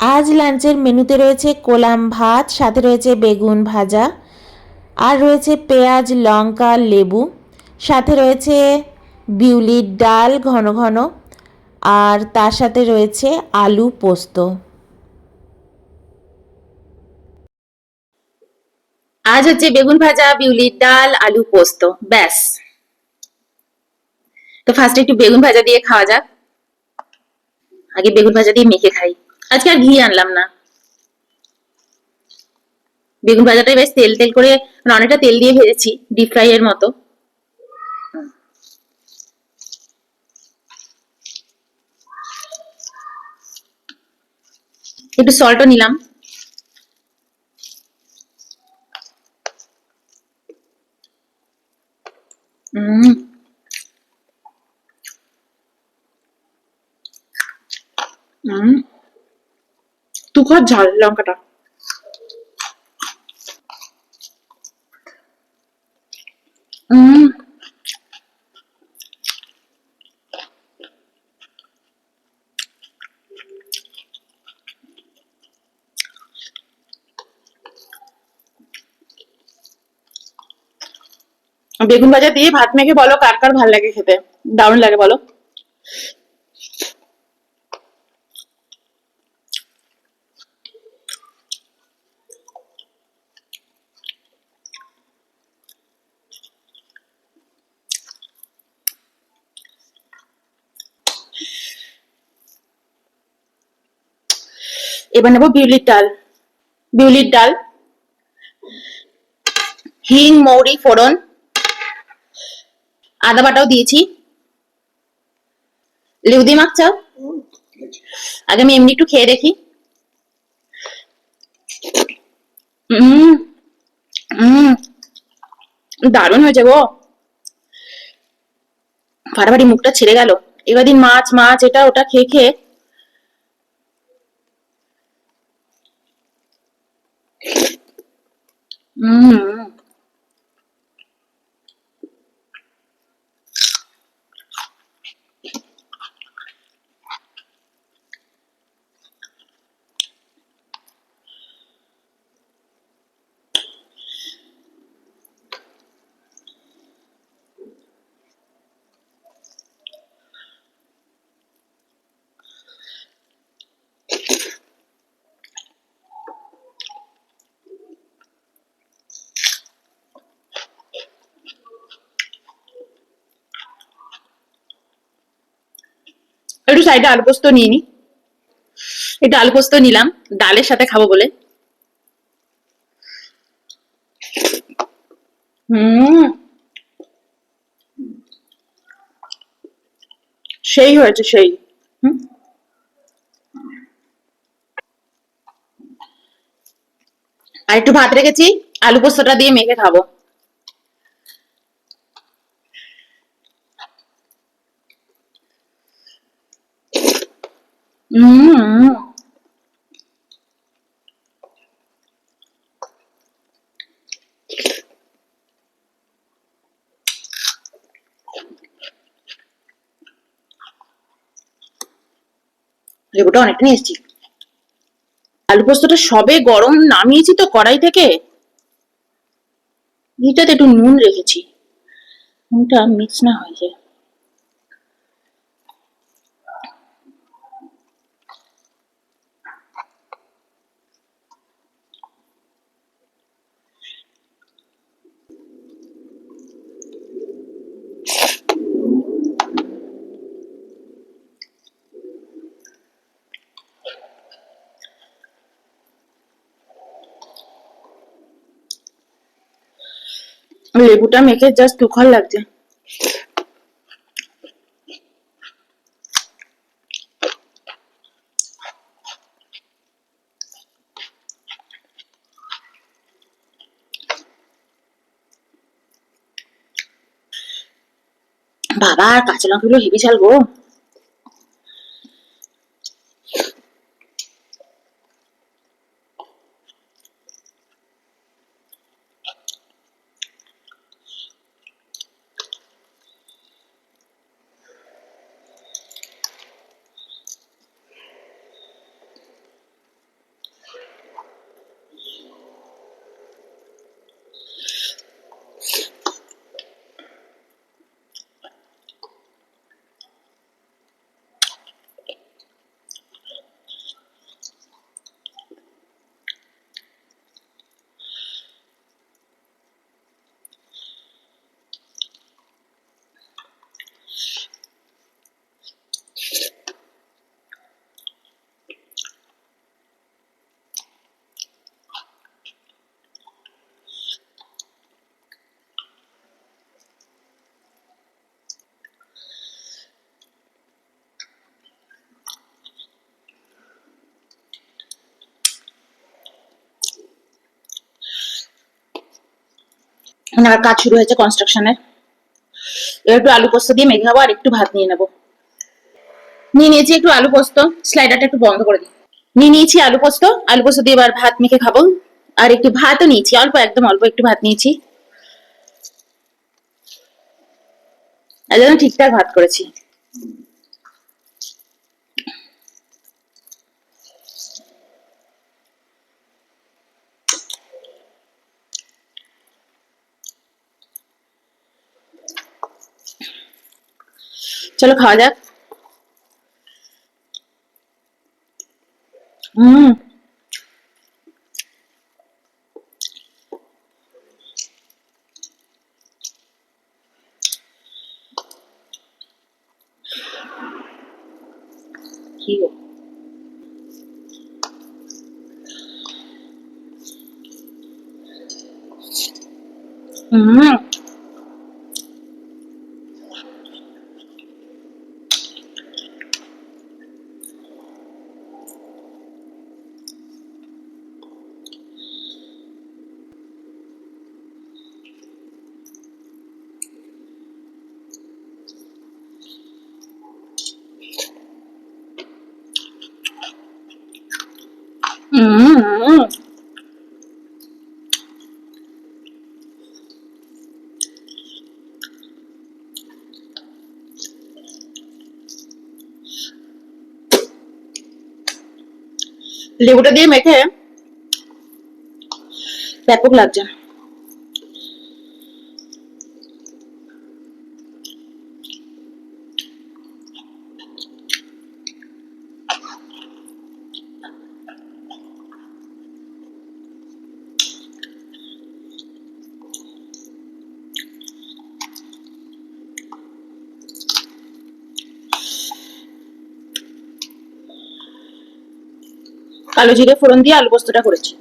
আজ লাঞ্চের মেনুতে রয়েছে কোলাম ভাত, সাথে রয়েছে বেগুন ভাজা, আর রয়েছে পেঁয়াজ, লঙ্কা, লেবু, সাথে রয়েছে বিউলির ডাল ঘন ঘন, আর তার সাথে রয়েছে আলু পোস্ত। আজ হচ্ছে বেগুন ভাজা, বিউলির ডাল, আলু পোস্ত, ব্যাস। তো ফার্স্টে একটু বেগুন ভাজা দিয়ে খাওয়া যাক। আগে বেগুন ভাজা দিয়ে মেখে খাই। আজকে আর ঘি আনলাম না। বেগুন ভাজাটা বেশ তেল তেল করে অনেকটা তেল দিয়ে ভেজেছি ডিপ ফ্রাই এর মতো। একটু সল্টও নিলাম। হুম তুখর ঝাল লঙ্কাটা হুম বেগুন ভাজা দিয়ে ভাত মেখে বলো কার কার ভালো লাগে খেতে দারুণ লাগে বলো এবার নেব বিউলির ডাল। বিউলির ডাল। হিং, মৌরি, ফোড়ন। আদা বাটাও দিয়েছি। লেবু দিয়ে আগে আমি এমনি একটু খেয়ে দেখি। দারুণ হয়েছে গো। ফাটাফাটি মুখটা ছেড়ে গেল। এবার দিন মাছ মাছ, এটা, ওটা, খেয়ে খেয়ে Mm-hmm. একটু সাইডে আলু পোস্ত নিয়ে নি। একটু আলু পোস্ত নিলাম, ডালের সাথে খাব বলে। হুম। সেই হয়েছে, সেই। আর একটু ভাত রেখেছি আলু পোস্তটা দিয়ে মেখে খাব। লেবুটা অনেকটা নিয়ে এসেছি। আলু পোস্তটা সবে গরম নামিয়েছি তো কড়াই থেকে। এটাতে একটু নুন রেখেছি। নুনটা মিক্স না হয়ে যায়। লেবুটা মেখে জাস্ট দুখর লাগছে। বাবা আর কাঁচা লঙ্কাগুলো হেভি চাল গো। এখানে আবার কাজ শুরু হয়েছে কনস্ট্রাকশনের একটু আলু পোস্ত দিয়ে মেঘে খাব আর একটু ভাত নিয়ে নেব। নিয়ে নিয়েছি একটু আলু পোস্ত স্লাইডারটা একটু বন্ধ করে দিই। নিয়ে নিয়েছি আলু পোস্ত আলু পোস্ত দিয়ে এবার ভাত মেখে খাব। আর একটু ভাতও নিয়েছি, অল্প, একদম অল্প একটু ভাত নিয়েছি। আর যেন ঠিকঠাক ভাত করেছি। চলো খাওয়া যাক হুম কি গো হুম হুম লেবুটা দিয়ে মেখে ব্যাপক লাগছে কালো জিরে ফোড়ন দিয়ে আলু পোস্তটা করেছি।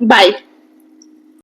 চলো বাই